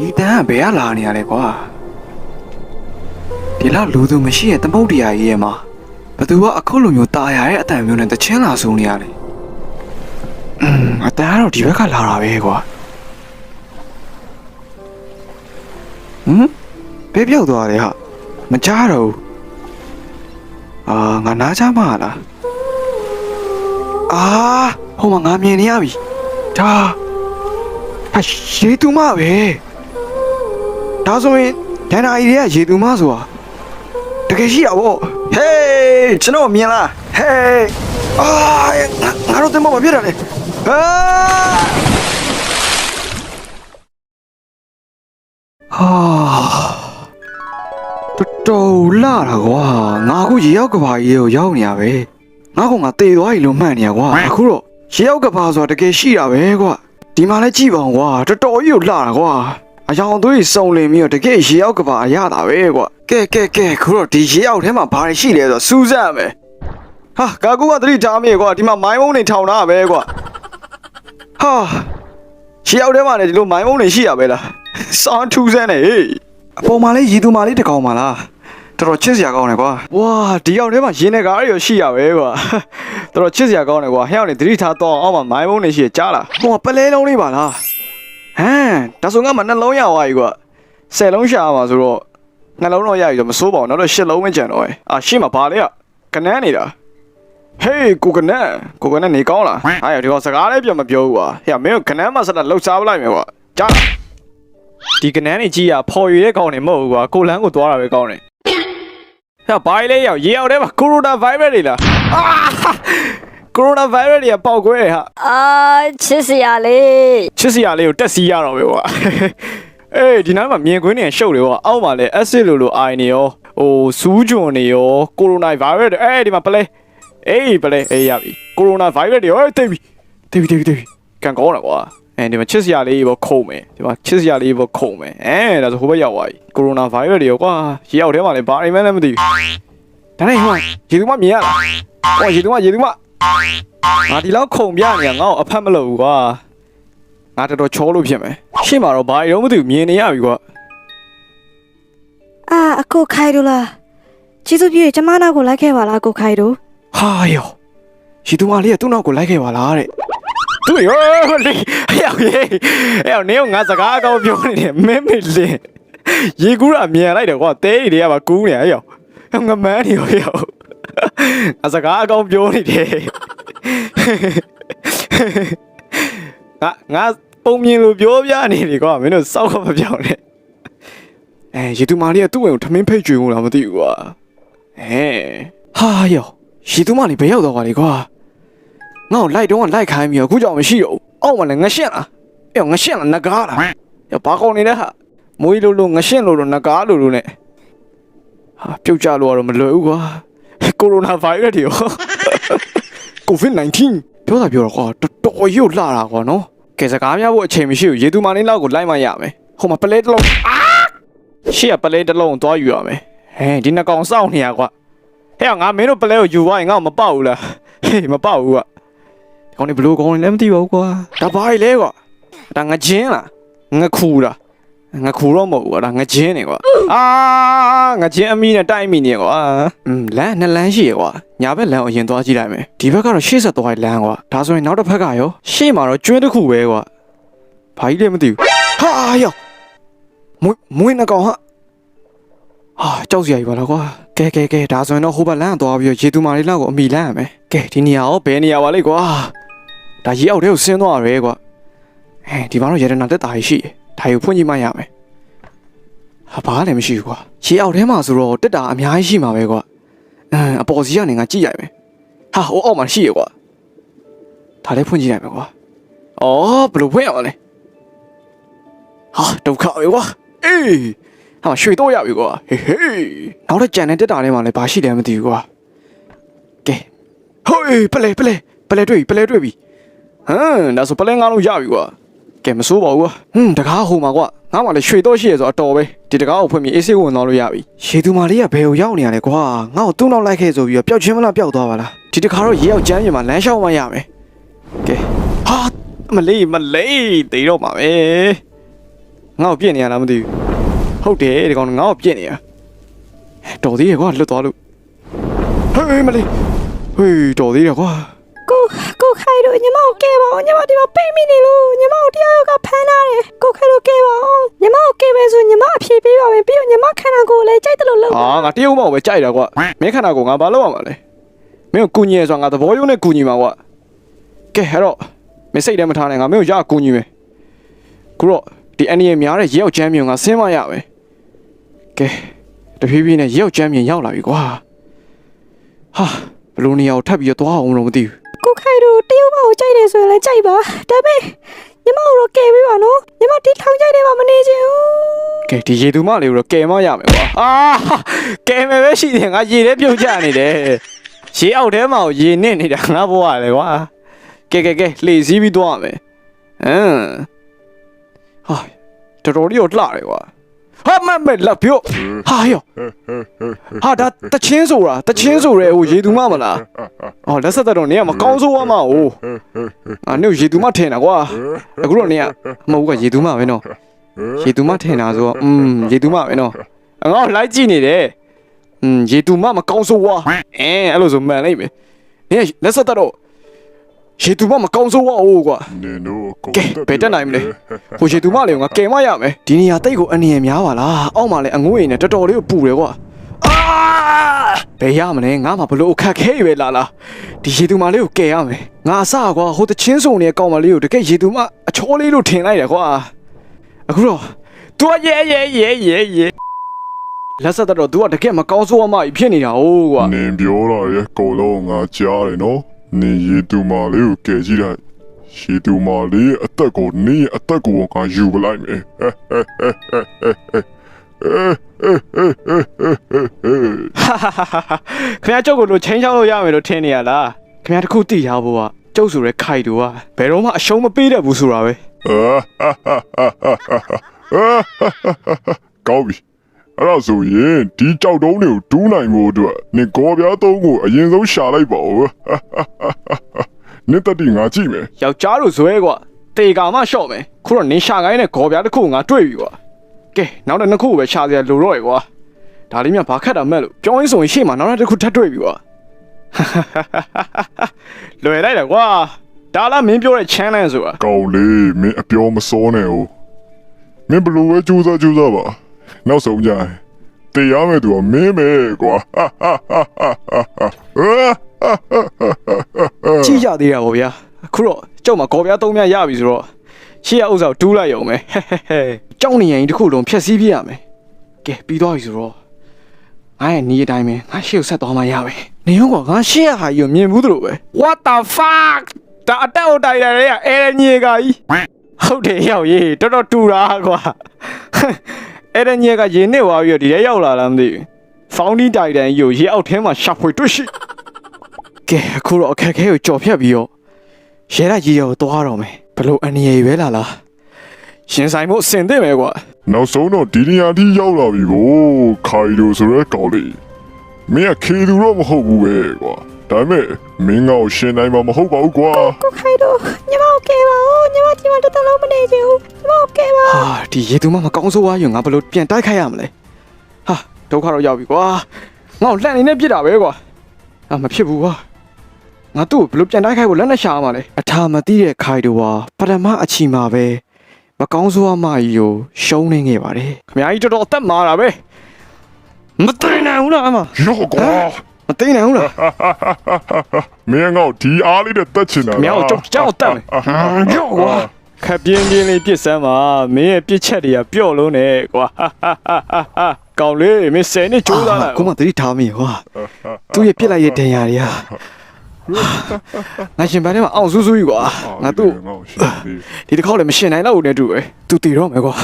ဒီတန်းကဘယ်ကလာနေရလဲကွာဒီလောက်လူသူမရှိရဲ့သမုတ်တရားကြီးရဲ့မှာဘသူကအခုလိုမျိုးตายရတဲ့အတန်မျိုးနဲ့တချင်းလာဆိုနေရလဲอืมအတန်ကတော့ဒီဘက်ကလာတာပဲကွာဟမ်ဘယ်ပြောက်သွားလဲဟာမကြားတော့ဘူးအာငါနားချမှားလားအာဟိုမှာငါမြင်နေရပြီဒါဟာရေတူမပဲ ဒါဆိုရင်ဒန်နာအီတွေကရေတူမဆိုတာတကယ်ရှိတာဗောဟေးကျွန်တော်မြင်လားဟေးအာငါငါတို့တင်မမဖြစ်တာလေအာဟာတော်တော်လာတာကွာငါအခုရေရောက်ကဘာကြီးကိုရောက်နေရပဲငါကငါတေသွားပြီလို့မှတ်နေရကွာအခုတော့ရေရောက်ကဘာဆိုတာတကယ်ရှိတာပဲကွာဒီမှာလည်းကြည့်ပါအောင်ကွာတော်တော်ကြီးကိုလာတာကွာ အယောင်သွေးစုံလင်ပြီးတော့တကယ်ရေရောက်ကဘာအရတာပဲကွာကဲကဲကဲခုတော့ဒီရေရောက်ထဲမှာဘာတွေရှိလဲဆိုတော့စူးစမ်းရမယ်ဟာကာကူကသတိထားမိကွာဒီမှာမိုင်းမုံနေထောင်တာပဲကွာဟာရေရောက်ထဲမှာလည်းဒီလိုမိုင်းမုံနေရှိရပဲလားစောင်းထူးစမ်းနေဟေးအပေါ်မှာလေးရည်သူမာလေးတစ်ကောင်ပါလားတော်တော်ချစ်စရာကောင်းတယ်ကွာဝါဒီရောက်ထဲမှာရင်းနေကားရရရှိရပဲကွာတော်တော်ချစ်စရာကောင်းတယ်ကွာဟဲ့အောင်နေသတိထားတော့အောင်မှာမိုင်းမုံနေရှိရကြားလားဟိုပလဲလုံးလေးပါလား ဟမ်ဒါဆိုငါမှနှလုံးရသွားပြီကွာ10လုံးရှာပါဆိုတော့နှလုံးတော့ရပြီတော့မစိုးပါဘူးနောက်တော့10လုံးဝင်ကြံတော့အဲအာရှေ့မှာဘာလဲကနန်းနေတာဟေးကိုကနန်းကိုကနန်းနေကောင်းလားအဲ့ဒီကောင်စကားလည်းပြန်မပြောဘူးကွာဟေ့မင်းကနန်းမှာဆက်လက်လှုပ်ရှားပလိုက်မယ်ကွာကြားဒီကနန်းနေကြီးอ่ะဖော်ရွေတဲ့ကောင်နေမဟုတ်ဘူးကွာကိုလန်းကိုသွားတာပဲကောင်းတယ်ဟေ့ဘာလဲရောက်ရေရောက်ထဲမှာကိုရိုနာဗိုင်းရပ်တွေလားအာ ကိုရိုနာဗိုင်းရပ်တွေကပေါက်ကွဲတယ်ဟာအာချစ်စရာလေးချစ်စရာလေးကိုတက်စီရတော့ပဲကွာအေးဒီနားမှာမြင်ကွင်းနေရှုပ်တယ်ကွာအောက်မှာလည်း acid လိုလိုအိုင်နေရောဟိုစူးဂျွန်နေရောကိုရိုနာဗိုင်းရပ်တွေအေးဒီမှာပလဲအေးပလဲအေးရပြီကိုရိုနာဗိုင်းရပ်တွေဟဲ့တိတ်ပြီတိတ်ပြီတိတ်ပြီတိတ်ပြီကန်ကောင်းတယ်ကွာအဲဒီမှာချစ်စရာလေးပေါ့ခုံမယ်ဒီမှာချစ်စရာလေးပေါ့ခုံမယ်အဲဒါဆိုဟိုဘက်ရောက်သွားပြီကိုရိုနာဗိုင်းရပ်တွေရောကွာရေရောက်ထဲမှာလည်းဘာအိမ်မလဲမသိဘူးဒါနဲ့ဟိုရေသူမမြင်ရလားဟောရေသူမရေသူမ ငါဒီလောက်ခုံပြနေရငါ့ကိုအဖက်မလုပ်ဘူးကွာငါတော်တော်ချောလို့ဖြစ်မယ်ရှေ့မှာတော့ဘာရုံးမသိဘူးမြင်နေရပြီကွာအာအကိုခိုင်တို့လားကျေးဇူးပြုရကျမနာကိုလိုက်ခဲ့ပါလားအကိုခိုင်တို့ဟာယောရေသူမလေးကသူ့နောက်ကိုလိုက်ခဲ့ပါလားတဲ့သူရောလေဟဲ့ဟဲ့ဟဲ့နေငါစကားအကောင်းပြောနေတယ်မင်းမင်းလင်းရေကူးတာမြန်လိုက်တယ်ကွာတဲရီတွေကပါကူးနေရဟဲ့ယောငါမန်းနေရောဟဲ့ယော ငါစကားအကောင်းပြောနေတယ်ငါငါပုံမြင်လို့ပြောပြနေတယ်ကွာမင်းတို့စောက်ကမပြောင်းနဲ့အဲရေသူမလေးကသူ့ဝင်ကိုထမင်းဖိတ်ကြွေလို့လားမသိဘူးကွာအဲဟာယောရေသူမလေးဘယ်ရောက်သွားပါလဲကွာငါ့ကိုလိုက်တော့လိုက်ခိုင်းပြီးတော့အခုကြောင်မရှိတော့ဘူးအောက်မှာလည်းငရှင့်လားအေးငရှင့်လားနဂါးလားရဘာကောင်းနေလဲဟာမွေးလို့လို့ငရှင့်လို့လို့နဂါးလို့လို့ ਨੇ ဟာပြုတ်ကြလို့ကတော့မလွယ်ဘူးကွာ ကိုရိုနာဗိုင်းရပ်တွေရော COVID-19 ပြောတာပြောတော့ကွာတော်တော်ရုပ်လာတာကွာနော်ကဲစကားများဖို့အချိန်မရှိဘူးရေသူမာလင်းလောက်ကိုလိုက်မှရမယ်ဟိုမှာပလဲတစ်လုံးအာရှေ့ကပလဲတစ်လုံးသွားယူရမယ်ဟဲဒီနှကောင်စောင့်နေရကွာဟဲ့ငါမင်းတို့ပလဲကိုယူသွားရင်ငါ့ကိုမပေါက်ဘူးလားဟေးမပေါက်ဘူးကွာဒီကောင်နေဘလို့ကောင်းနေလဲမသိပါဘူးကွာဒါဘာကြီးလဲကွာဒါငချင်းလားငခူလား ငခူတော့မဟုတ်ဘူးကွာဒါငချင်းနေကွာအာငချင်းအမီနဲ့တိုက်မိနေကွာอืมလမ်းနှစ်လမ်းရှိရကွာညာဘက်လမ်းကိုအရင်သွားကြည့်လိုက်မယ်ဒီဘက်ကတော့ရှေ့ဆက်သွားတဲ့လမ်းကွာဒါဆိုရင်နောက်တစ်ဖက်ကရောရှေ့မှာတော့ကျွန်းတစ်ခုပဲကွာဘာကြီးလဲမသိဘူးဟာယောမွေးမွေးနှကောင်ဟာဟာကြောက်စရာကြီးပါလားကွာကဲကဲကဲဒါဆိုရင်တော့ဟိုဘက်လမ်းသွားပြီးတော့ရေသူမာလေးလောက်ကိုအမိလမ်းရမယ်ကဲဒီနေရာရောဘယ်နေရာပါလဲကွာဒါရေအောက်ထဲကိုဆင်းသွားရဲကွာအဲဒီမှာတော့ရတနာတက်တာရှိတယ် ဒါကိုဖွင့်ကြည့်မှရမယ်ဟာဘာလည်းမရှိဘူးကွာရေအောက်ထဲမှာဆိုတော့တက်တာအများကြီးရှိမှာပဲကွာအမ်အပေါ်စီကနေငါကြည့်ရိုက်မယ်ဟာဟိုအောက်မှာရှိရကွာဒါလည်းဖွင့်ကြည့်လိုက်မယ်ကွာအော်ဘယ်လိုဖွင့်ရမလဲဟာဒုက္ခပဲကွာအေးဟာရွှေတော့ရပြီကွာဟေးဟေးနောက်တော့ကြံတဲ့တက်တာထဲမှာလည်းဘာရှိတယ်မသိဘူးကွာကဲဟိုးပလဲပလဲပလဲတွေ့ပြီပလဲတွေ့ပြီဟမ်ဒါဆိုပလဲငါလုံးရပြီကွာ ကဲမစိုးပါဘူးကွာဟွန်းတကားဟိုမှာကွာငါမှလည်းရွှေတော့ရှိရဆိုအတော်ပဲဒီတကားကိုဖွင့်ပြီးအေးဆေးဝင်သွားလို့ရပြီရေသူမာလေးကဘယ်ကိုရောက်နေရလဲကွာငါ့ကိုသူ့နောက်လိုက်ခဲ့ဆိုပြီးတော့ပျောက်ချင်းမလားပျောက်သွားပါလားဒီတကားတော့ရေရောက်ကျမ်းပြင်မှာလမ်းလျှောက်မှရမယ်ကဲဟာမလေးမလေးတေးတော့မှာပဲငါ့ကိုပြစ်နေရလားမသိဘူးဟုတ်တယ်ဒီကောင်ငါ့ကိုပြစ်နေရတော်သေးရကွာလွတ်သွားလို့ဟေးမလေးဟေးတော်သေးရကွာ ကိုကိုခိုင်တို့ညီမကိုကဲပါအောင်ညီမဒီမှာပိတ်မိနေလို့ညီမကိုတရားရောက်ကဖမ်းထားတယ်ကိုခိုင်တို့ကဲပါအောင်ညီမကိုကဲပဲဆိုညီမအဖြေပေးပါမယ်ပြီးတော့ညီမခန္ဓာကိုယ်လည်းကြိုက်တယ်လို့လုပ်ဟာငါတရုတ်မောက်ပဲကြိုက်တာကွာမင်းခန္ဓာကိုယ်ငါဘာလုပ်ရမှာလဲမင်းကိုကူညီရဆိုငါသဘောရုံးနဲ့ကူညီမှာကွာကဲအဲ့တော့မင်းစိတ်ထဲမထားနဲ့ငါမင်းကိုရကူညီမယ်ခုတော့ဒီအန်နီရဲ့များတဲ့ရေရောက်ချမ်းမြေငါဆင်းမရမယ်ကဲတဖြည်းဖြည်းနဲ့ရေရောက်ချမ်းမြေရောက်လာပြီကွာဟာဘယ်လိုနေရာကိုထပ်ပြီးတော့သွားအောင်လို့မသိဘူး ကိုခိုင်တို့တရုတ်ဘောက်ကိုကြိုက်တယ်ဆိုရင်လည်းကြိုက်ပါဒါပေမဲ့ညီမကိုတော့ကဲပေးပါနော်ညီမဒီထောင်ကြိုက်တယ်မှာမနေချင်ဘူးကဲဒီရေသူမလေးကိုတော့ကယ်မရမယ်ကွာအာကယ်မယ်ပဲရှိတယ်ငါရေထဲပြုတ်ကျနေတယ်ရေအောက်ထဲမှာကိုရေနစ်နေတာငါဘဝလေကွာကဲကဲကဲလှေစည်းပြီးသွားမယ်ဟမ်ဟာတော်တော်လေးတော့လှတယ်ကွာ ဟာမမလက်ပြုတ်ဟာယောဟာဒါတချင်းဆိုတာတချင်းဆိုရဲဟိုရေသူမမလားအော်လက်ဆက်သက်တော့နေကမကောင်းဆိုးရမှာဟိုအာနေရေသူမထင်တာကွာအခုတော့နေကမဟုတ်ဘူးကရေသူမပဲနော် ရေတူမထင်တာဆိုတော့อืมရေတူမပဲနော်ငါ့ကိုလိုက်ကြည့်နေတယ်อืมရေတူမမကောင်းဆိုးဝါအဲအဲ့လိုဆိုမှန်လိုက်မယ်နင်လက်ဆက်တော့ ရေတူမမကောင်းဆိုးဝါအိုးကွာ နင်တို့ကို ကဲဘယ်တက်နိုင်မလဲဟိုရေတူမလေးကိုငါကယ်မရမယ်ဒီနေရာတိတ်ကိုအနေရများပါလားအောက်မှာလည်းအငွေ့နေတော်တော်လေးကိုပူတယ်ကွာအာဘယ်ရမလဲငါမှဘလို့အခက်ခဲပဲလာလားဒီရေတူမလေးကိုကယ်ရမယ်ငါအစကွာဟိုတချင်းစုံနေတဲ့ကောင်မလေးကိုတကယ်ရေတူမအချောလေးလို့ထင်လိုက်တယ်ကွာ အခုတော့ तू ရဲရဲရဲရဲရဲလက်ဆက်တော့ तू ကတကယ်မကောင်းဆိုးအမကြီးဖြစ်နေတာ哦ကွာ နင်ပြောတာရဲ့ကိုလုံးငါကြားတယ်နော် နင်ရေတူမာလေးကိုကယ်ကြည့်လိုက်ရေတူမာလေးရဲ့အသက်ကိုနင်ရဲ့အသက်ကိုငါယူပလိုက်မယ်ဟဲ့ဟဲ့ဟဲ့ဟဲ့ဟဲ့ဟဲ့ဟဲ့ခင်ဗျားကျုပ်ကိုလို့ချင်းချောင်းလို့ရမယ်လို့ထင်နေရလားခင်ဗျားတခုသိရဖို့ကကျုပ်ဆိုရဲခိုက်တူကဘယ်တော့မှအရှုံးမပေးတတ်ဘူးဆိုတာပဲကောင်းပြီ အဲ့ဒါဆိုရင်ဒီကြောက်တုံးတွေကိုတူးနိုင်ဖို့အတွက်နင်ကောပြားသုံးကိုအရင်ဆုံးရှာလိုက်ပါဦးနင်တတိငါကြည့်မယ်ယောက်ျားတို့ဇွဲကွာတေကာမှရှော့မယ်ခုတော့နင်းရှာကိုင်းနဲ့ဂေါ်ပြားတစ်ခုငါတွေ့ပြီကွာကဲနောက်တစ်နှစ်ခုပဲရှာစရာလိုတော့ရကွာဒါလေးမြဘာခက်တာမဲ့လို့ပြောရင်းဆိုရင်ရှေ့မှာနောက်တစ်ခုထပ်တွေ့ပြီကွာလွယ်လိုက်တယ်ကွာဒါလားမင်းပြောတဲ့ challenge ဆိုတာကောင်းလေးမင်းအပြောမစောနဲ့哦မင်းဘလို့ပဲကြိုးစားကြိုးစားပါ နောက်ဆုံးကြရင်တရားမဲ့သူကမင်းပဲကွာကြည့်ကြသေးတာဗောဗျာအခုတော့ကျုပ်မှာဂေါ်ပြားသုံးမြရပြီဆိုတော့ရှေ့ရဥစ္စာကိုတူးလိုက်ရုံပဲဟဲဟဲဟဲကြောက်နေရင်တစ်ခုလုံးဖြက်စီးပြရမယ်ကဲပြီးသွားပြီဆိုတော့ငါရဲ့နီးအတိုင်းပဲငါရှေ့ကိုဆက်သွားမှရမယ်နေရောကွာငါရှေ့ရဟာကြီးကိုမြင်ဘူးသလိုပဲ what the fuck ဒါအတက်အတိုက်ရတဲ့ကအဲရညေကကြီးဟုတ်တယ်ရောက်ရေးတော်တော်တူတာကွာ အဲရညေကရေနစ်သွားပြီးတော့ဒီထဲရောက်လာလားမသိဘူးဖောင်းဒီတိုင်တန်ကြီးကိုရေအောက်ထဲမှာရှာဖွေတွေ့ရှိကဲအခုတော့အခက်အခဲကိုကြော်ဖြတ်ပြီးတော့ရဲရကြီးရောသွားတော့မယ်ဘလို့အနေရည်ပဲလာလားရှင်ဆိုင်မှုအစင်သိမယ်ကွာနောက်ဆုံးတော့ဒီနေရာထိရောက်လာပြီကိုခိုင်လိုဆိုရဲကောင်းလေးမင်းကခေသူတော့မဟုတ်ဘူးပဲကွာဒါပေမဲ့မင်းကောရှင်နိုင်မှာမဟုတ်ပါဘူးကွာကိုခိုင်တို့ညီမ ကိုကဲပါဦးညီမဒီမှာတစ်သက်လုံးမနေချင်ဘူးညီမကိုကဲပါဟာဒီရေသူမမကောင်းဆိုးွားရင်ငါဘလို့ပြန်တိုက်ခိုက်ရမလဲဟာဒုက္ခတော့ရောက်ပြီကွာငါ့ကိုလှန်နေနဲ့ပြစ်တာပဲကွာအာမဖြစ်ဘူးကွာငါသူ့ကိုဘလို့ပြန်တိုက်ခိုက်ဖို့လက်နဲ့ရှာရမှာလဲအထာမသိတဲ့ခိုင်တော်ဟာပထမအချီမှာပဲမကောင်းဆိုးအမကြီးကိုရှုံးနေခဲ့ပါတယ်ခမကြီးတော်တော်အသက်မာတာပဲမသိနိုင်ဘူးလားအမရော့ကွာ မသိနိုင်ဘူးလားမင်းကောဒီအားလေးနဲ့တက်ချင်တာမြောက်ကျုပ်ကြောက်တက်မယ်ကြောက်ကွာခပ်ပြင်းပြင်းလေးပြစ်စမ်းပါမင်းရဲ့ပြစ်ချက်တွေကပျော့လုံးနေကွာကောင်းလေးမင်းဆယ်နှစ်ကြိုးစားလိုက်ကိုမသတိထားမိကွာသူ့ရဲ့ပြစ်လိုက်ရဲ့ဒဏ်ရာတွေကငါရှင်ပန်းထဲမှာအောင်ဆူးဆူးကြီးကွာငါသူ့ငါ့ကိုရှင်သေးဒီတစ်ခေါက်လည်းမရှင်နိုင်တော့ဘူးနဲ့တူပဲသူတည်တော့မယ်ကွာ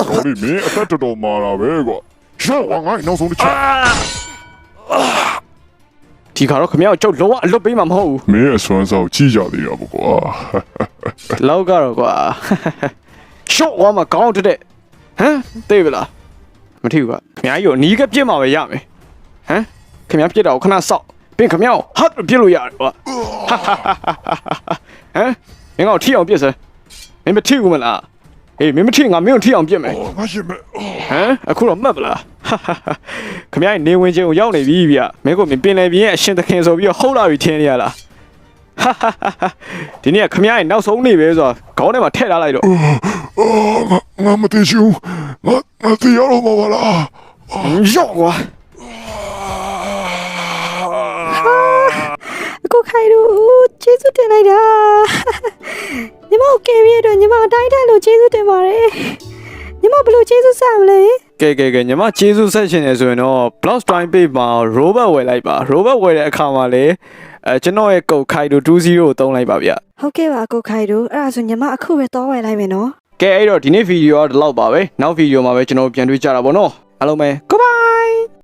ကောင်းလေးမင်းအသက်တော်တော်မာတာပဲကွာရော့ကွာငါ့နောက်ဆုံးတစ်ချက် ဒီခါတော့ခမရောက်ကျုပ်လုံးဝအလွတ်ပေးမှာမဟုတ်ဘူးမင်းအစွမ်းဆောင်ကြည့်ကြသေးတာပေါ့ကွာလောက်ကတော့ကွာရှော့သွားမှာကောင်းတဲ့ဟမ်သိပြီလားမထီဘူးကွာခမကြီးကိုအနီးကပြစ်မှာပဲရမယ်ဟမ်ခမပြစ်တာကိုခဏစောက်ပြင်ခမကိုဟတ်ပြစ်လို့ရတယ်ကွာဟမ်မင်းကထိအောင်ပြစ်စမ်းမင်းမထိဘူးမလား အေးမင်းမထိငါမင်းကိုထိအောင်ပြစ်မယ်အော်ငါရှင်မဲ့အော်ဟမ်အခုတော့မှတ်ပလားဟာဟာဟာခမရနေဝင်ချင်းကိုရောက်နေပြီဗျမင်းကိုမင်းပင်လယ်ပြင်းရဲ့အရှင်သခင်ဆိုပြီးတော့ဟုတ်လာပြီထင်နေရလားဟာဟာဟာဟာဒီနေ့ကခမရရဲ့နောက်ဆုံးနေ့ပဲဆိုတော့ခေါင်းထဲမှာထည့်ထားလိုက်တော့အော်ငါငါမသိချင်ဘူးငါငါသိရတော့မှာပါလားရော့ကွာအခုခိုင်တို့ကျေးဇူးတင်လိုက်တာ ညီမကိုကယ်ပြီးတော့ညီမအတိုင်းတိုင်းလို့ကျေးဇူးတင်ပါတယ်ညီမဘယ်လိုကျေးဇူးဆက်မလဲကဲကဲကဲညီမကျေးဇူးဆက်ရှင်နေဆိုရင်တော့ block string page မှာ robot ဝယ်လိုက်ပါ robot ဝယ်တဲ့အခါမှာလေအဲကျွန်တော်ရဲ့ကုတ်ခိုင်တို့20ကိုသုံးလိုက်ပါဗျဟုတ်ကဲ့ပါကိုခိုင်တို့အဲ့ဒါဆိုညီမအခုပဲတော့ဝယ်လိုက်မယ်နော်ကဲအဲ့တော့ဒီနေ့ဗီဒီယိုကဒီလောက်ပါပဲနောက်ဗီဒီယိုမှာပဲကျွန်တော်တို့ပြန်တွေ့ကြတာပေါ့နော်အားလုံးပဲ goodbye